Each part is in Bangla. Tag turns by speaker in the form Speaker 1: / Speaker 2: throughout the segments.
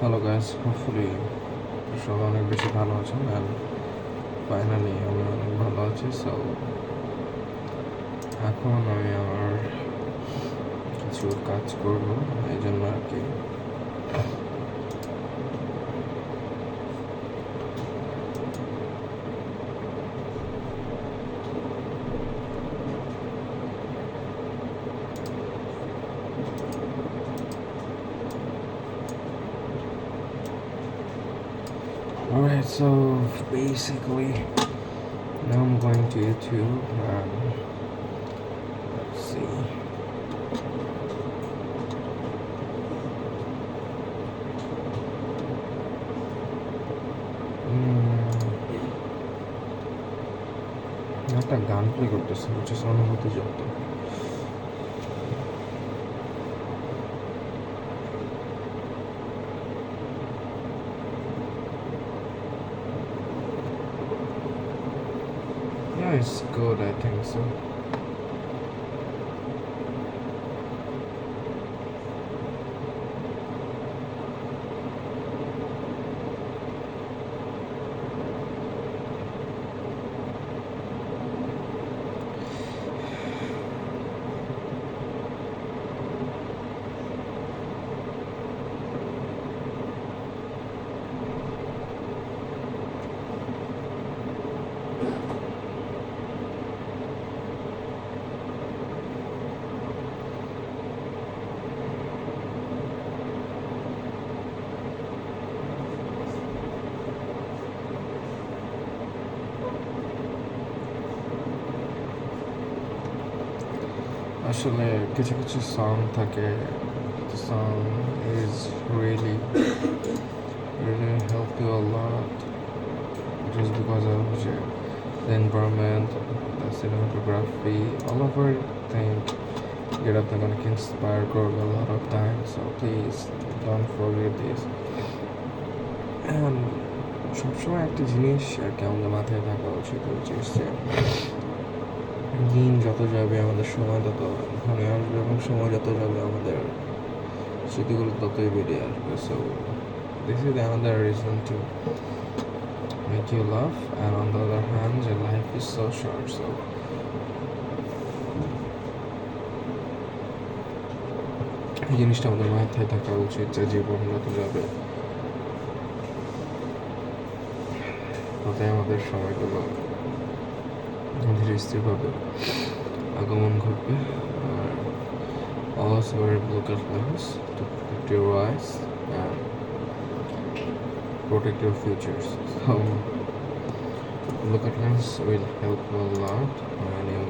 Speaker 1: হ্যালো গাইস হোপফুলি সবাই অনেক বেশি ভালো আছেন অ্যান্ড ফাইনালি আমি অনেক ভালো আছি সো এখন আমি আমার কিছু কাজ করব, এই জন্য আর কি। Alright, so basically, now I'm going to YouTube and let's see. Hmm. একটা গান প্লে করতেছে হচ্ছে অনুভূতি যত It's good, I think so. আসলে কিছু কিছু সং থাকে song is really really help you a lot just because of the, the environment, the cinematography, all of everything get up and gonna inspire girl a lot of times. So please don't forget this. And সবসময় একটা জিনিস আর কি আমাদের মাথায় থাকা উচিত which is যে দিন যত যাবে, আমাদের সময় তত ঘনে আসবে এবং সময় যত যাবে, আমাদের স্মৃতিগুলো ততই বেড়ে আসবে। So this is another reason to make you laugh, and on the other hand, your life is so short, so এই জিনিসটা আমাদের মাথায় থাকা উচিত যে জীবন যত যাবে, ততই আমাদের সময়গুলো স্থিরভাবে আগমন ঘটবে আর always wear blue cut lens to protect your eyes and protect your futures. So look at lens will help you a lot when you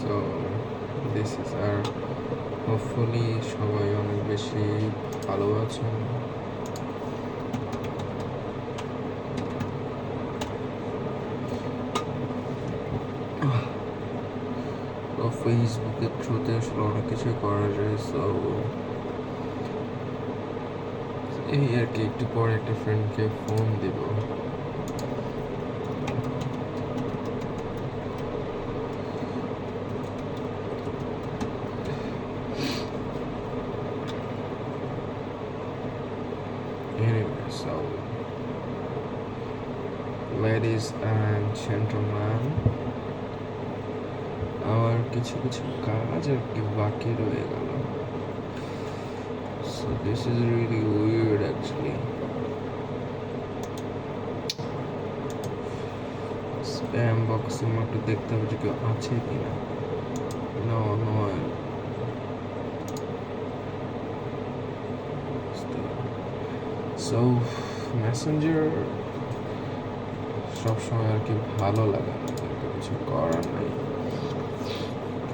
Speaker 1: so this is our hopefully সবাই অনেক বেশি ভালো আছেন ফেসবুকের থ্রুতে আসলে অনেক কিছুই করা যায় সো এই আর কি, একটু পরে একটা ফ্রেন্ডকে ফোন দিব। So ladies and gentlemen, আমার কিছু কিছু কাজ আর কি বাকি রয়ে গেল। So this is really weird actually spam বক্সে আমার একটু দেখতে হবে যে কেউ আছে কি না নো নয় সো মেসেঞ্জার সবসময় আর কি ভালো লাগে। কিছু করার নেই।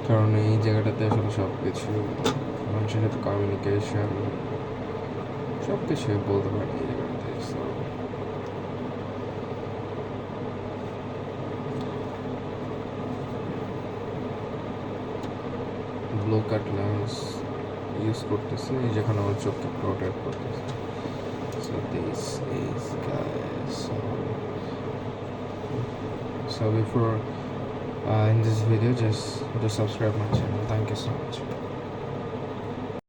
Speaker 1: কারণ এই জায়গাটাতে আসলে সব কিছু মানুষের সাথে কমিউনিকেশন সব কিছু বলতে পারি এই জায়গাটাতে ব্লু কাট লেন্স ইউজ করতেছি যেখানে আমার চোখকে প্রোটেক্ট করতেছে। So this is guys. So, so before uh, in this video just just subscribe my channel thank you so much